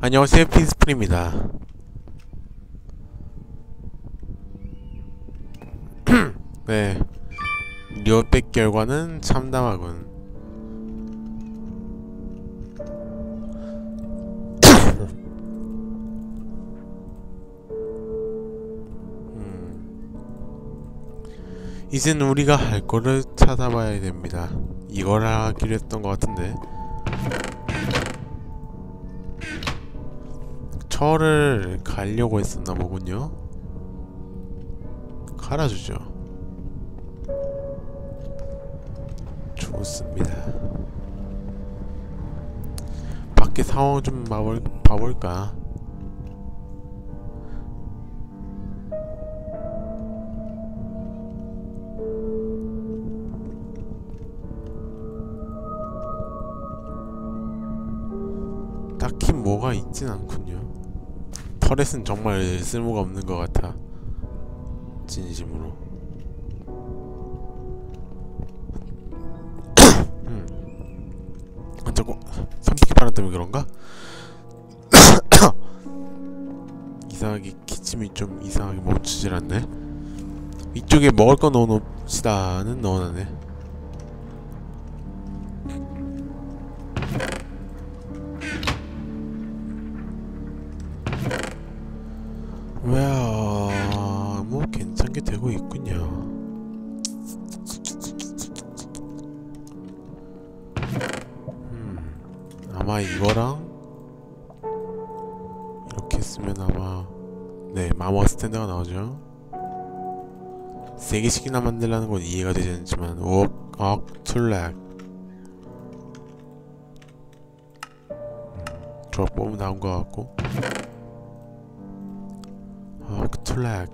안녕하세요 핀스프입니다. 네. 리오백 결과는 참담하군. 음. 이젠 우리가 할 거를 찾아봐야 됩니다. 이걸 하기로 했던 것 같은데 철을 갈려고 했었나 보군요. 갈아주죠. 좋습니다. 밖에 상황 좀 봐볼, 봐볼까? 딱히 뭐가 있진 않군요. 터렛은 정말 쓸모가 없는 것 같아. 진심으로. 음. 아, 저거 선풍기 바람 때문에 그런가? 이상하게 기침이 좀 이상하게 멈추질 않네. 이쪽에 먹을 거 넣어놓읍시다는 넣어놨네. 아마 이거랑 이렇게 쓰면 아마 네 마머 스탠드가 나오죠. 세 개씩이나 만들라는 건 이해가 되지 않지만 옥, 억툴렉 음, 조합 보면 나온 것 같고. 억 툴렉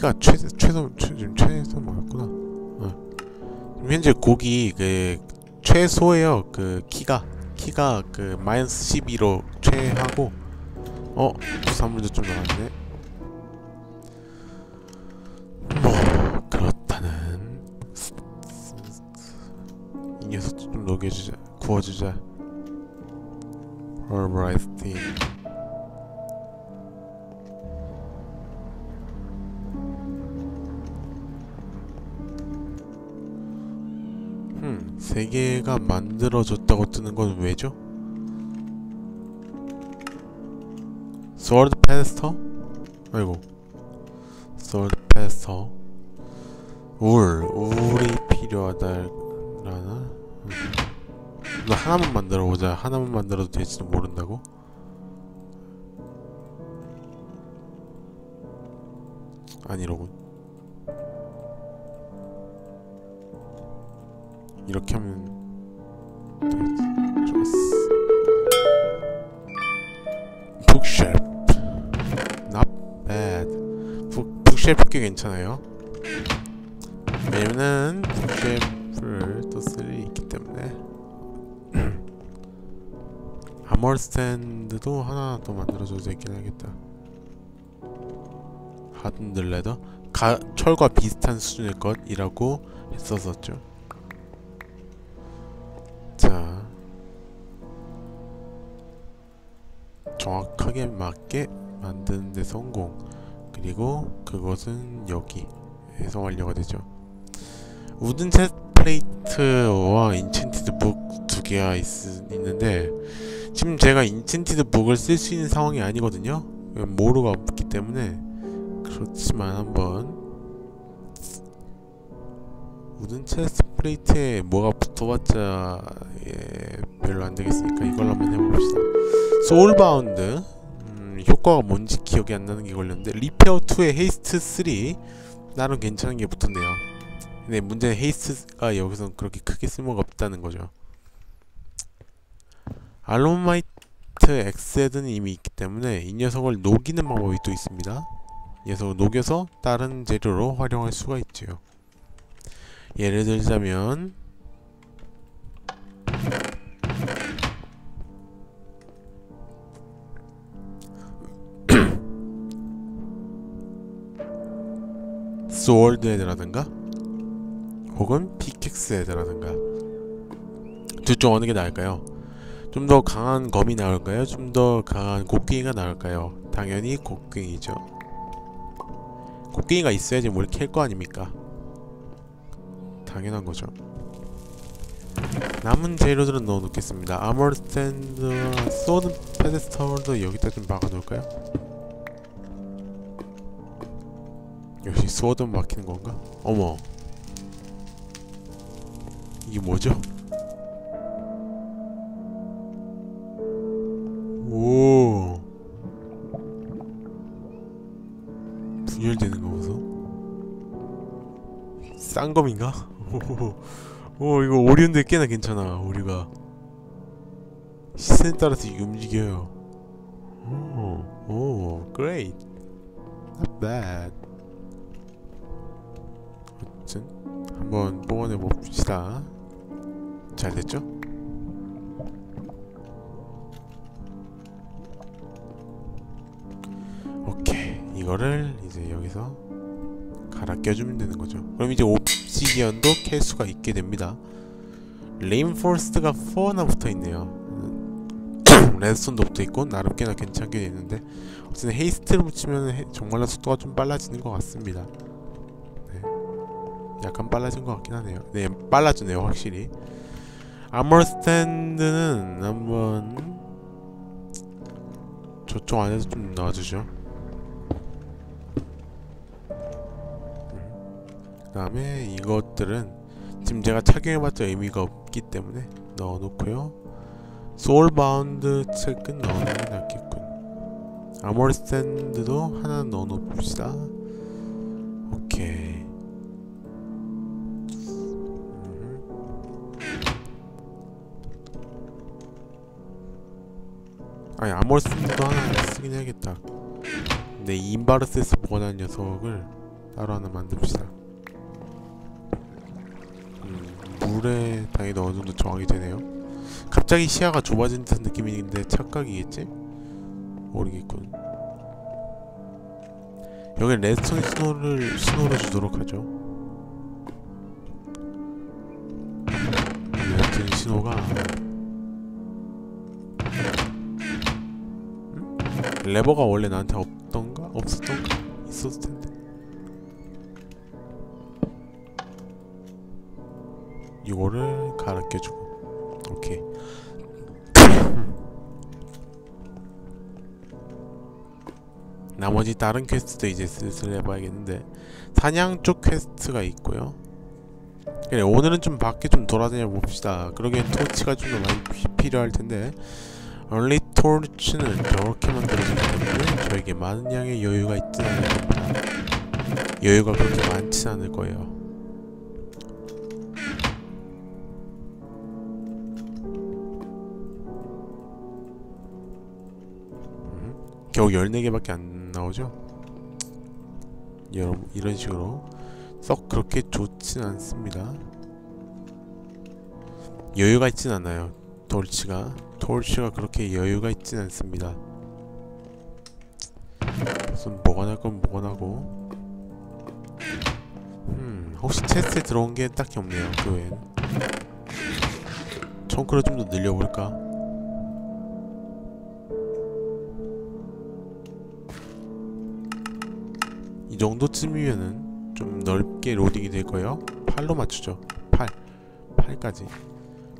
키가 최 최소 최, 지금 최소 맞구나. 어. 현재 고기 그 최소예요. 그 키가 키가 그 마이너스 12로 최하고 어 부산물도 좀 나왔네. 뭐 그렇다는 이 녀석 좀 녹여주자 구워주자. 얼브라이스티 세 개가 만들어졌다고 뜨는 건 왜죠? 스워드 페스터? 아이고 스워드 페스터 울, 울이 필요하다라나? 음. 나 하나만 만들어보자 하나만 만들어도 될지도 모른다고? 아니로군 이렇게 하면. 좋았어. 북셰프 not bad. 북, 북셰프 꽤 괜찮아요. 왜냐면은 북셰프를 또 쓸 일이 있기 때문에. 아머 스탠드도 하나 더 만들어줘도 되긴 하겠다. 하든드 레더 가, 철과 비슷한 수준의 것이라고 했었었죠 정확하게 맞게 만드는 데 성공. 그리고 그것은 여기에서 완료가 되죠. 우든 체스 플레이트와 인챈티드 북 두 개가 있, 있는데 지금 제가 인챈티드 북을 쓸 수 있는 상황이 아니거든요. 모루가 없기 때문에 그렇지만 한번. 우든 체스 플레이트에 뭐가 붙어봤자 예, 별로 안 되겠으니까 이걸로 한번 해봅시다. 소울바운드. 음, 효과가 뭔지 기억이 안 나는 게 걸렸는데 리페어 2의 헤이스트 3 나름 괜찮은 게 붙었네요. 근데 문제는 헤이스트가 여기서 그렇게 크게 쓸모가 없다는 거죠. 알로마이트 엑세드는 이미 있기 때문에 이 녀석을 녹이는 방법이 또 있습니다. 이 녀석을 녹여서 다른 재료로 활용할 수가 있죠. 예를 들자면 스월드 헤드라든가 혹은 피켓스 헤드라든가 둘 중 어느 게 나을까요? 좀 더 강한 검이 나을까요? 좀 더 강한 곡괭이가 나을까요? 당연히 곡괭이죠. 곡괭이가 있어야지 뭘 캘 거 아닙니까? 당연한 거죠. 남은 재료들은 넣어 놓겠습니다. 아머 스탠드와 소드 페데스털도 여기다 좀 박아 놓을까요? 역시 소드 막히는 건가? 어머. 이게 뭐죠? 오. 분열되는 거 보소. 쌍검인가? 오 이거 오리온데 꽤나 괜찮아 우리가 시선에 따라서 이게 움직여요 오, 오, great not bad 한번 뽑아내 봅시다. 잘 됐죠? 오케이. 이거를 이제 여기서 갈아 껴주면 되는 거죠. 그럼 이제 옵시디언도 캘 수가 있게 됩니다. 레인포스트가 4나 붙어있네요. 레드스톤도 붙어있고 나름 꽤나 괜찮게 되는데 어쨌든 헤이스트를 붙이면 해, 정말로 속도가 좀 빨라지는 것 같습니다. 네. 약간 빨라진 것 같긴 하네요. 네 빨라지네요 확실히. 아머 스탠드는 한번 저쪽 안에서 좀 넣어주죠. 그 다음에 이것들은 지금 제가 착용해봤자 의미가 없기 때문에 넣어놓고요. 소울바운드 책은 넣어놓는 게 낫겠군. 아머리 스탠드도 하나 넣어놓읍시다. 오케이 아니 아머리 스탠드도 하나 쓰긴 해야겠다 근데 이 인바르스에서 보관한 녀석을 따로 하나 만듭시다 물에 당연히 어느 정도 정하게 되네요. 갑자기 시야가 좁아진 듯한 느낌인데 착각이겠지? 모르겠군. 여기 레스톤 신호를 신호를 주도록 하죠. 레버가 원래 나한테 없던가? 없었던가? 있었을 텐데. 이거를 갈아 껴주고. 오케이. 나머지 다른 퀘스트도 이제 슬슬 해봐야겠는데. 사냥 쪽 퀘스트가 있고요. 그래 오늘은 좀 밖에 좀 돌아다녀 봅시다. 그러기엔 토치가 좀더 많이 피, 필요할 텐데. 얼리 토치는 저렇게 만들어지기 때문에 저에게 많은 양의 여유가 있진 않을 겁니다. 여유가 그렇게 많지 않을 거예요. 겨우 14개밖에 안 나오죠? 여러분 이런 식으로 썩 그렇게 좋진 않습니다. 여유가 있진 않아요 돌치가 돌치가 그렇게 여유가 있진 않습니다 무슨 뭐가 날건 뭐가 나고 음 혹시 체스트에 들어온 게 딱히 없네요 그 외에는 청크를 좀 더 늘려볼까 이 정도쯤이면은 좀 넓게 로딩이 될 거예요. 8로 맞추죠. 8. 8까지.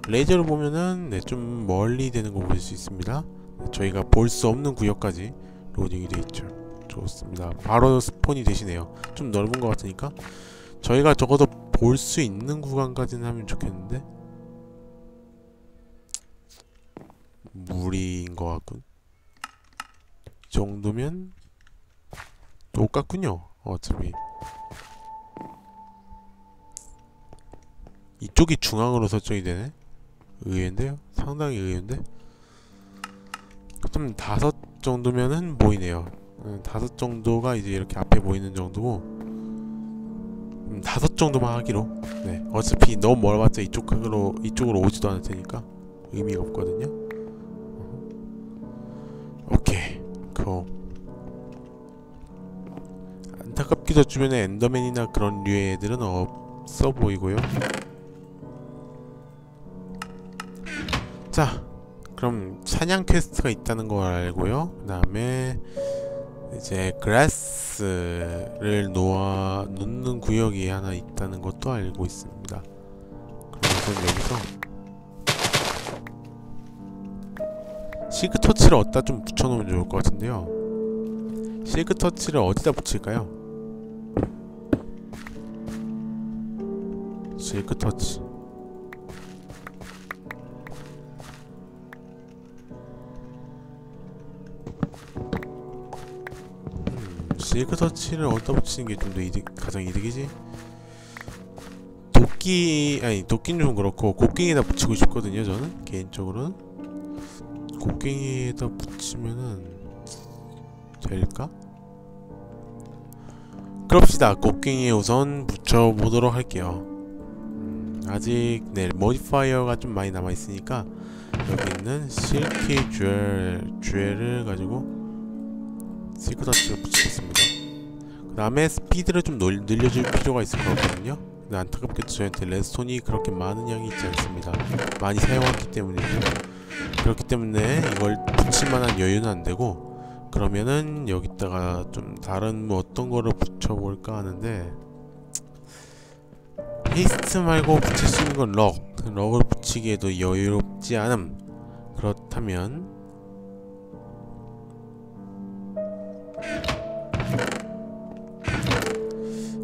레이저를 보면은 네, 좀 멀리 되는 거볼수 있습니다. 네, 저희가 볼 수 없는 구역까지 로딩이 돼 있죠. 좋습니다. 바로 스폰이 되시네요. 좀 넓은 것 같으니까 저희가 적어도 볼 수 있는 구간까지는 하면 좋겠는데 무리인 것 같군. 이 정도면 똑같군요. 어차피 이쪽이 중앙으로 설정이 되네. 의외인데요. 상당히 의외인데. 좀 다섯 정도면은 보이네요. 음, 다섯 정도가 이제 이렇게 앞에 보이는 정도고 음, 다섯 정도만 하기로. 네. 어차피 너무 멀어봤자 이쪽으로 이쪽으로 오지도 않을 테니까 의미가 없거든요. 오케이. 고. 안타깝게도 주변에 엔더맨이나 그런 류의 애들은 없어 보이고요. 자, 그럼 사냥 퀘스트가 있다는 걸 알고요. 그 다음에 이제 그라스를 놓아 놓는 구역이 하나 있다는 것도 알고 있습니다. 그럼 우선 여기서 시그 터치를 어디다 좀 붙여놓으면 좋을 것 같은데요. 시그 터치를 어디다 붙일까요? 시그 터치. 음, 시그 터치를 어디다 붙이는 게 좀 더 이득, 가장 이득이지? 도끼 아니 도끼는 좀 그렇고 곡괭이에다 붙이고 싶거든요. 저는 개인적으로는. 곡괭이에다 붙이면은 될까? 그럽시다. 곡괭이에 우선 붙여보도록 할게요. 음, 아직 네 모디파이어가 좀 많이 남아 있으니까 여기 있는 실키 듀얼 듀얼을 가지고 실크 터치를 붙이겠습니다. 그 다음에 스피드를 좀 놀, 늘려줄 필요가 있을 것 같거든요. 근데 안타깝게도 저한테 레스톤이 그렇게 많은 양이 있지 않습니다. 많이 사용했기 때문이죠. 그렇기 때문에 이걸 붙일 만한 여유는 안 되고 그러면은 여기다가 좀 다른 뭐 어떤 거를 붙여볼까 하는데 헤이스트 말고 붙일 수 있는 건 럭. 럭을 붙이기에도 여유롭지 않음. 그렇다면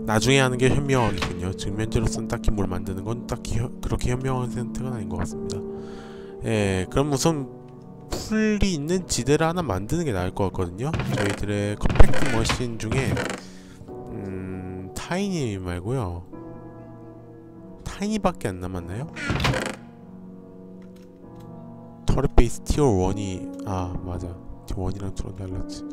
나중에 하는 게 현명하겠군요. 지금 현재로서는 딱히 뭘 만드는 건 딱히 혀, 그렇게 현명한 선택은 아닌 것 같습니다. 예, 그럼 우선 풀이 있는 지대를 하나 만드는 게 나을 것 같거든요. 저희들의 컴팩트 머신 중에 음, 타이니 말고요. 타이니밖에 안 남았나요? 터렛 베이스 티어 1이 아 맞아 티어 1이랑 투랑 달랐지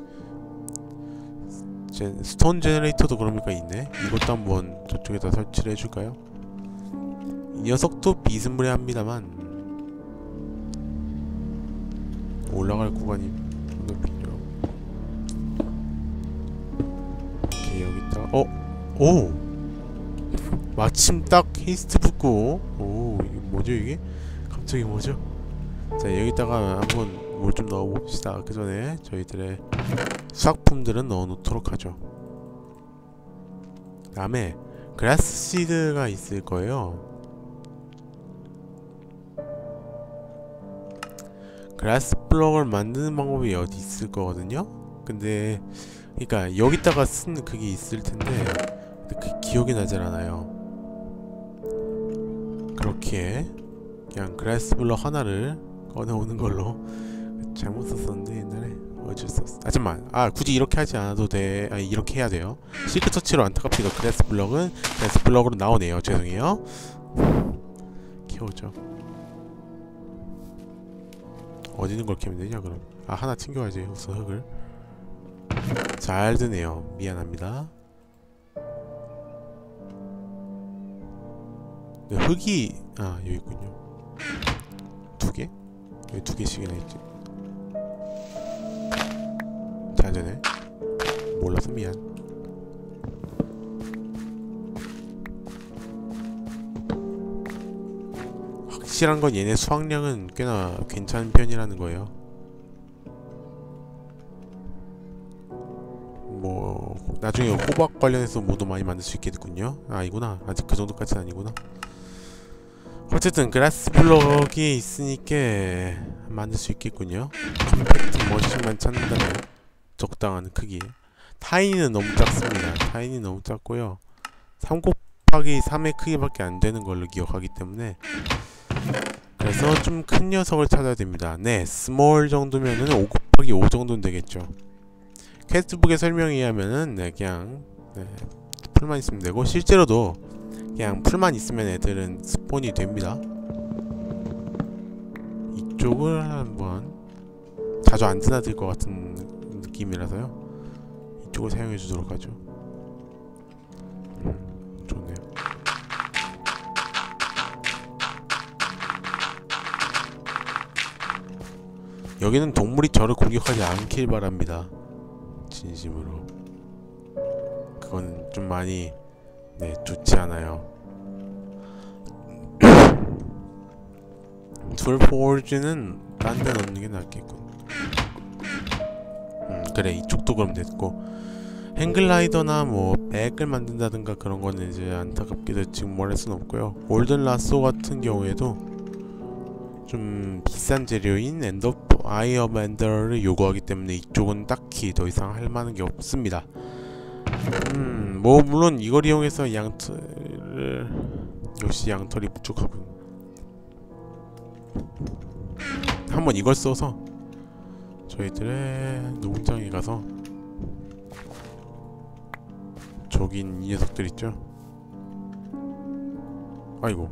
제, 스톤 제너레이터도 그러니까 있네 이것도 한번 저쪽에다 설치를 해줄까요? 이 녀석도 비스무리합니다만 올라갈 구간이 좀 더 필요. 오케이 여기 있다. 어, 오. 마침 딱 헤이스트 붙고. 오, 이게 뭐죠 이게? 갑자기 뭐죠? 자 여기다가 한번 뭘 좀 넣어봅시다. 그 전에 저희들의 수확품들은 넣어놓도록 하죠. 다음에 그라스 시드가 있을 거예요. 그라스 블럭을 만드는 방법이 어디 있을 거거든요. 근데 그러니까 여기다가 쓴 그게 있을 텐데 그 기억이 나질 않아요. 그렇게 그냥 그라스 블럭 하나를 꺼내오는 걸로 잘못 썼었는데 옛날에 어쩔 수 없어. 아 잠만. 아 굳이 이렇게 하지 않아도 돼. 아 이렇게 해야 돼요. 시크 터치로 안타깝게도 그라스 블럭은 그라스 블럭으로 나오네요. 죄송해요. 키워줘. 어디 있는 걸 캐면 되냐 그럼 아 하나 챙겨야지 우선 흙을 잘 드네요 미안합니다 네, 흙이 아 여기 있군요 두 개? 여기 두 개씩이나 있지 잘 되네 몰라서 미안 확실한 건 얘네 수확량은 꽤나 괜찮은 편이라는 거예요. 뭐 나중에 호박 관련해서 모두 많이 만들 수 있겠군요. 아 이구나 아직 그 정도까지는 아니구나. 어쨌든 그라스 블럭이 있으니까 만들 수 있겠군요. 컴팩트 머신만 찾는다면 적당한 크기. 타이니는 너무 작습니다. 타이니 너무 작고요. 3 곱하기 3의 크기밖에 안 되는 걸로 기억하기 때문에 그래서 좀 큰 녀석을 찾아야 됩니다. 네, 스몰 정도면은 5 곱하기 5 정도는 되겠죠. 퀘스트북의 설명에 의하면은 네, 그냥 네, 풀만 있으면 되고 실제로도 그냥 풀만 있으면 애들은 스폰이 됩니다. 이쪽을 한번 자주 안 드나들 것 같은 느낌이라서요. 이쪽을 사용해 주도록 하죠. 음, 좋네요. 여기는 동물이 저를 공격하지 않길 바랍니다. 진심으로. 그건 좀 많이 네 좋지 않아요. 툴포즈는 딴데 넣는 게 낫겠군. 음 그래 이쪽도 그럼 됐고 행글라이더나 뭐 백을 만든다든가 그런 거는 이제 안타깝게도 지금 뭘 할 수는 없고요. 골든 라소 같은 경우에도 좀 비싼 재료인 엔더 아이 어브 엔더를 요구하기 때문에 이쪽은 딱히 더 이상 할 만한 게 없습니다. 음, 뭐 물론 이걸 이용해서 양털을 역시 양털이 부족하군. 한번 이걸 써서 저희들의 농장에 가서 저긴 이 녀석들 있죠? 아이고.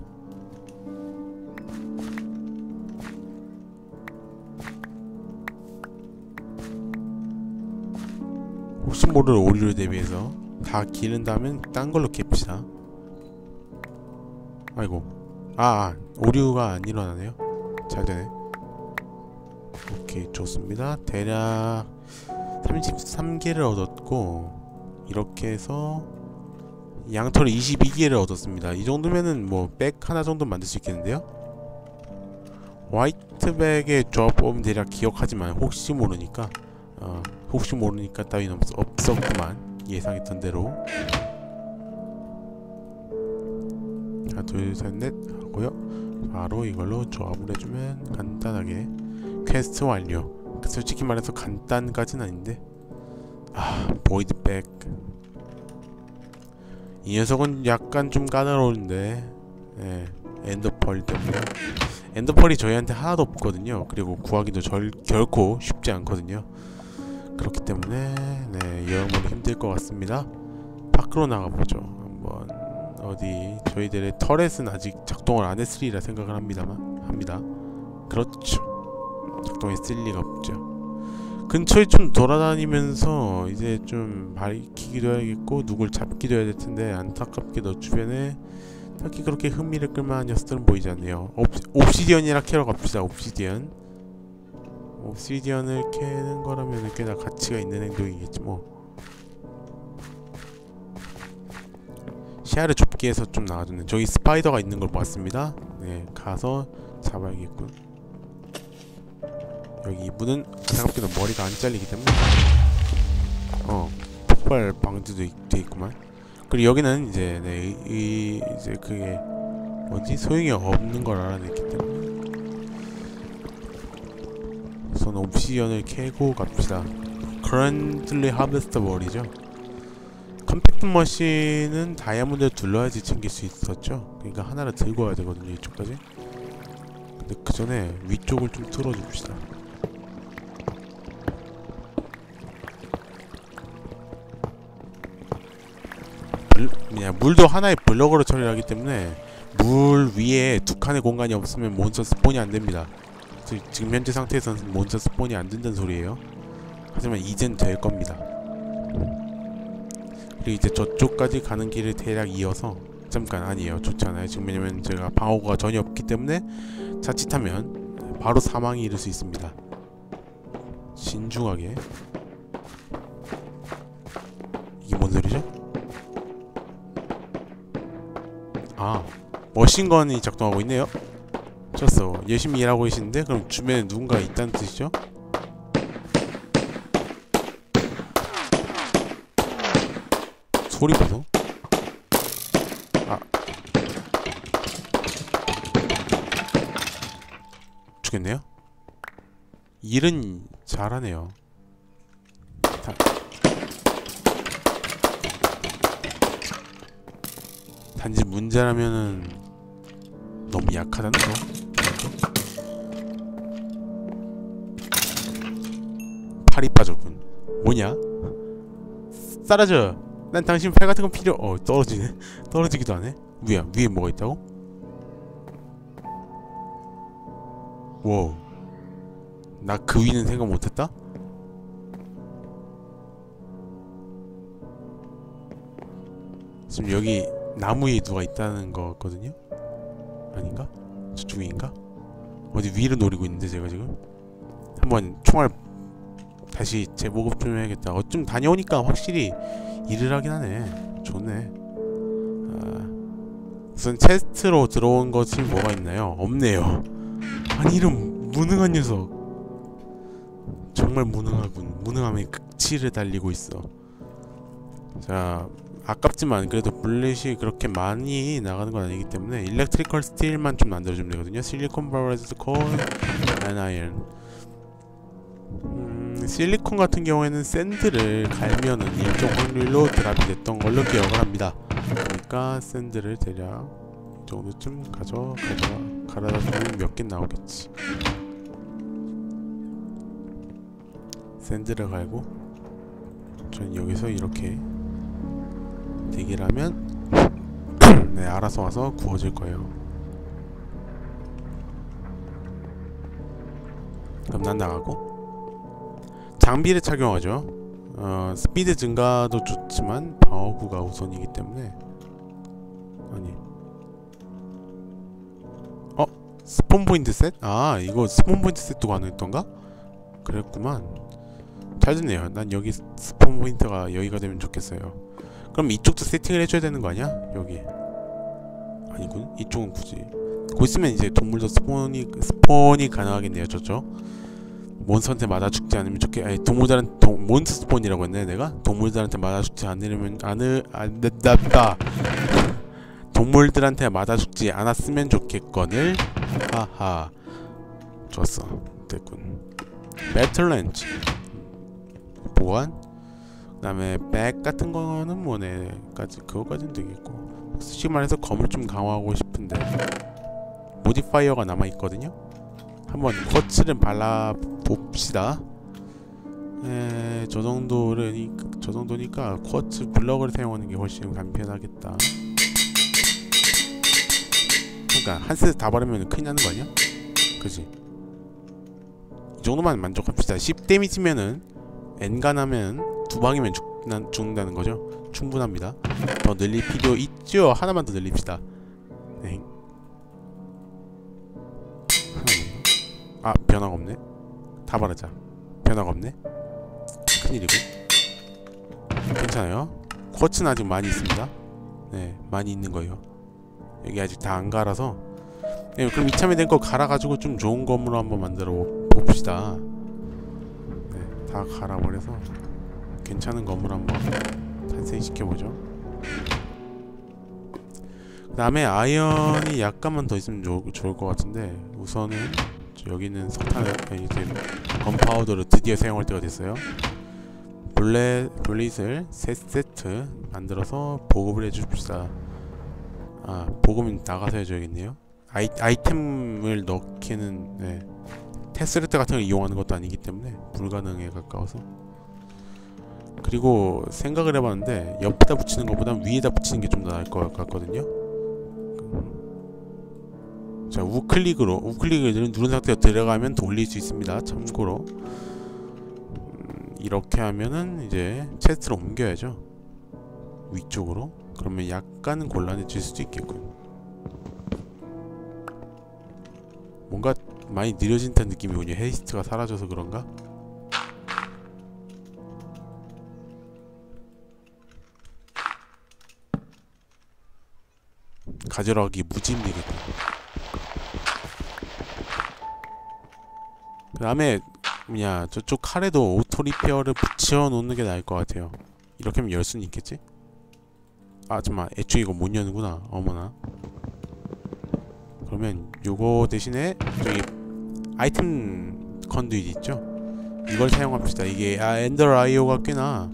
혹시 모를 오류를 대비해서 다 기른다면 딴 걸로 캡시다. 아이고. 아, 아 오류가 안 일어나네요. 잘 되네 오케이 좋습니다. 대략 33개를 얻었고 이렇게 해서 양털 22개를 얻었습니다. 이 정도면은 뭐 백 하나 정도 만들 수 있겠는데요? 화이트백의 조합 보면 대략 기억하지만 혹시 모르니까 어, 혹시 모르니까 따위는 없, 없었구만 예상했던 대로. 하나 둘셋넷 하고요. 바로 이걸로 조합을 해주면 간단하게 퀘스트 완료. 그 솔직히 말해서 간단까진 아닌데. 아 보이드백. 이 녀석은 약간 좀 까다로운데. 예, 엔더펄 때문에. 엔더펄이 저희한테 하나도 없거든요. 그리고 구하기도 절, 결코 쉽지 않거든요. 그렇기 때문에 네 여러모로 힘들 것 같습니다. 밖으로 나가보죠. 한번. 어디 저희들의 터렛은 아직 작동을 안 했으리라 생각을 합니다만 합니다. 그렇죠 작동했을 리가 없죠. 근처에 좀 돌아다니면서 이제 좀 밝히기도 해야겠고 누굴 잡기도 해야 될 텐데 안타깝게도 주변에 딱히 그렇게 흥미를 끌만한 녀석들은 보이지 않네요. 옵, 옵시디언이라 캐러 갑시다 옵시디언. 옵시디언을 캐는 거라면 꽤나 가치가 있는 행동이겠지 뭐. 시야를 좁게 해서 좀 나와주는 저기 스파이더가 있는 걸 봤습니다. 네 가서 잡아야겠군 여기 이분은 생각보다 머리가 안 잘리기 때문에. 어 폭발 방지도 돼 있구만. 그리고 여기는 이제 네, 이, 이 이제 그게 뭐지? 소용이 없는 걸 알아냈기 때문에. 우선 옵시언을 캐고 갑시다. 그랜들리 하베스터 볼이죠. 컴팩트 머신은 다이아몬드를 둘러야지 챙길 수 있었죠. 그러니까 하나를 들고 와야 되거든요 이쪽까지. 근데 그 전에 위쪽을 좀 뚫어줍시다 블, 그냥 물도 하나의 블럭으로 처리하기 때문에 물 위에 두 칸의 공간이 없으면 몬스터 스폰이 안 됩니다. 지금 현재 상태에서는 몬스터 스폰이 안 된다는 소리예요. 하지만 이젠 될 겁니다. 그리고 이제 저쪽까지 가는 길을 대략 이어서 잠깐 아니에요. 좋지 않아요. 지금 왜냐면 제가 방어구가 전혀 없기 때문에 자칫하면 바로 사망이 이를 수 있습니다. 신중하게 아 머신건이 작동하고 있네요. 좋았어. 열심히 일하고 계시는데? 그럼 주변에 누군가 있다는 뜻이죠? 소리 보소 아. 죽겠네요? 일은 잘하네요. 다, 단지 문제라면은 너무 약하다는 거. 팔이 빠졌군. 뭐냐? 사라져. 난 당신 팔 같은 건 필요. 어 떨어지네. 떨어지기도 하네. 위야 위에 뭐가 있다고? 와우. 나 그 위는 생각 못했다. 지금 여기 나무 위에 누가 있다는 거거든요? 아닌가? 저쪽 위인가? 어디 위를 노리고 있는데 제가 지금 한번 총알 다시 재보급 좀 해야겠다 어 좀 다녀오니까 확실히 일을 하긴 하네 좋네 아, 우선 체스트로 들어온 것이 뭐가 있나요? 없네요 아니 이런 무능한 녀석 정말 무능하군 무능함의 극치를 달리고 있어 자 아깝지만 그래도 블렛이 그렇게 많이 나가는 건 아니기 때문에 일렉트리컬 스틸만 좀 만들어주면 되거든요. 실리콘 바라이즈 콜앤 아이언 음, 실리콘 같은 경우에는 샌드를 갈면은 일정 확률로 드랍이 됐던 걸로 기억을 합니다. 그러니까 샌드를 대략 이 정도쯤 가져 가져가 갈아다 주면 몇 개 나오겠지. 샌드를 갈고 전 여기서 이렇게 하면 네 알아서 와서 구워질 거예요. 그럼 난 나가고. 장비를 착용하죠. 어, 스피드 증가도 좋지만 방어구가 우선이기 때문에. 아니. 어? 스폰 포인트 셋? 아 이거 스폰 포인트 셋도 가능했던가? 그랬구만. 잘 됐네요. 난 여기 스폰 포인트가 여기가 되면 좋겠어요 그럼 이쪽도 세팅을 해줘야 되는 거 아니야? 여기. 아니군. 이쪽은 굳이. 곧 있으면 이제 동물도 스폰이 스폰이 가능하겠네요 저쪽. 몬스터한테 맞아 죽지 않으면 좋게 아니 동물들한 동 몬스터 스폰이라고 했네 내가? 동물들한테 맞아 죽지 않으면 안을 안 된다. 동물들한테 맞아 죽지 않았으면 좋겠거늘? 하하. 좋았어. 됐군. 배틀렌치 보안 그 다음에 백 같은 거는 뭐네까지 그거까지는 되겠고. 솔직히 말해서 검을 좀 강화하고 싶은데 모디파이어가 남아 있거든요. 한번 쿼츠를 발라 봅시다. 에, 저 정도를 저 정도니까 쿼츠 블럭을 사용하는 게 훨씬 간편하겠다. 그러니까 한 세트 다 바르면 큰일 나는 거 아니야? 그지? 이 정도만 만족합시다. 10 데미지면은 엔간하면 두 방이면 죽나, 죽는다는 거죠. 충분합니다. 더 늘릴 필요 있죠? 하나만 더 늘립시다. 네. 아, 변화가 없네. 다 바르자. 변화가 없네. 큰일이고. 괜찮아요. 쿼츠는 아직 많이 있습니다. 네, 많이 있는 거예요. 여기 아직 다 안 갈아서. 네, 그럼 이참에 된 거 갈아가지고 좀 좋은 건물로 한번 만들어 봅시다. 네, 다 갈아버려서. 괜찮은 건물 한번 탄생시켜보죠. 그 다음에 아이언이 약간만 더 있으면 조, 좋을 것 같은데 우선은 여기는 석탄 이제 건파우더를 드디어 사용할 때가 됐어요. 블레, 블릿을 세 세트 만들어서 보급을 해줍시다. 아 보급은 나가서 해줘야겠네요. 아이, 아이템을 넣기는 네. 테스레트 같은 걸 이용하는 것도 아니기 때문에 불가능에 가까워서 그리고 생각을 해봤는데 옆에다 붙이는 것보다 위에다 붙이는 게 좀 더 나을 것 같거든요. 자 우클릭으로 우클릭을 누른 상태로 들어가면 돌릴 수 있습니다. 참고로. 음, 이렇게 하면은 이제 체스트로 옮겨야죠. 위쪽으로. 그러면 약간은 곤란해질 수도 있겠군 뭔가 많이 느려진 듯한 느낌이군요. 헤이스트가 사라져서 그런가? 가져가기 무지입니다. 그 다음에 뭐냐 저쪽 칼에도 오토 리페어를 붙여 놓는 게 나을 것 같아요. 이렇게 하면 열 수는 있겠지? 아 잠만 애초에 이거 못 여는구나 어머나 그러면 요거 대신에 저기 아이템 컨듀잇 있죠? 이걸 사용합시다 이게 아 엔더 라이오가 꽤나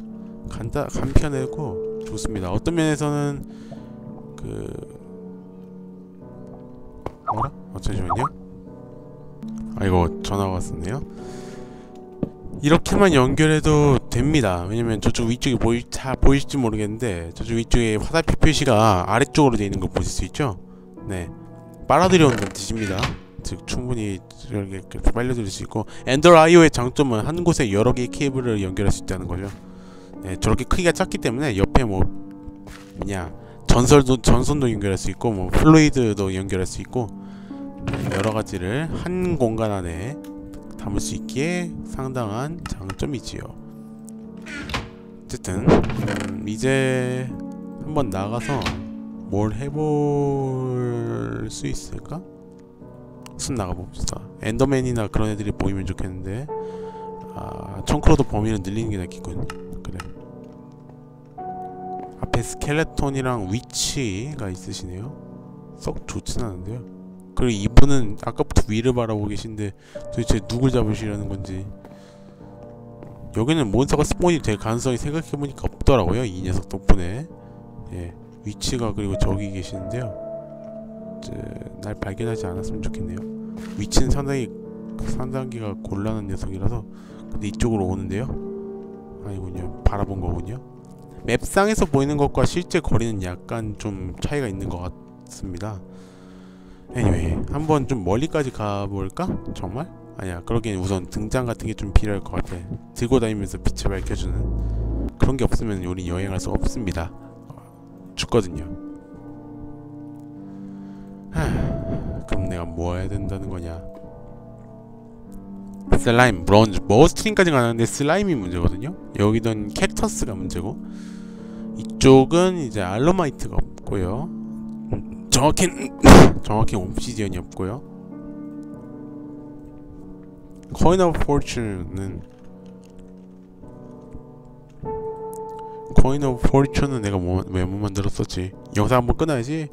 간다 간편하고 좋습니다 어떤 면에서는 그 뭐라? 어 잠시만요. 아 이거 전화가 왔었네요. 이렇게만 연결해도 됩니다. 왜냐면 저쪽 위쪽에 보이, 잘 보일지 모르겠는데 저쪽 위쪽에 화살표 표시가 아래쪽으로 되어 있는 거 보실 수 있죠? 네. 빨아들여 온다는 뜻입니다. 즉 충분히 이렇게 빨려들일 수 있고 엔더 아이오의 장점은 한 곳에 여러 개의 케이블을 연결할 수 있다는 거죠. 네 저렇게 크기가 작기 때문에 옆에 뭐 뭐냐 전설도 전선도 연결할 수 있고 뭐 플루이드도 연결할 수 있고 네, 여러 가지를 한 공간 안에 담을 수 있기에 상당한 장점이지요. 어쨌든 음, 이제 한번 나가서 뭘 해볼 수 있을까? 순 나가봅시다. 엔더맨이나 그런 애들이 보이면 좋겠는데 아 청크로도 범위를 늘리는 게 낫겠군. 그래. 앞에 스켈레톤이랑 위치가 있으시네요. 썩 좋진 않은데요. 그리고 이분은 아까부터 위를 바라보고 계신데 도대체 누굴 잡으시려는 건지 여기는 몬스터가 스폰이 될 가능성이 생각해보니까 없더라고요 이 녀석 덕분에 예 위치가 그리고 저기 계시는데요 이제 날 발견하지 않았으면 좋겠네요 위치는 상당히 상당히가 곤란한 녀석이라서 근데 이쪽으로 오는데요 아니군요 바라본 거군요 맵상에서 보이는 것과 실제 거리는 약간 좀 차이가 있는 것 같습니다. Anyway 한번 좀 멀리까지 가볼까? 정말? 아니야 그러기엔 우선 등장 같은 게 좀 필요할 것 같아. 들고 다니면서 빛을 밝혀주는 그런 게 없으면 우린 여행할 수 없습니다. 죽거든요. 하, 그럼 내가 뭐 해야 된다는 거냐? 슬라임, 브론즈, 머스트링까지 가는데 슬라임이 문제거든요? 여기던 캡터스가 문제고 이쪽은 이제 알로마이트가 없고요. 음, 정확히 정확히 옵시디언이 없고요. 코인 오브 포춘은 코인 오브 포춘은 내가 뭐, 왜못 만들었었지? 영상 한번 끊어야지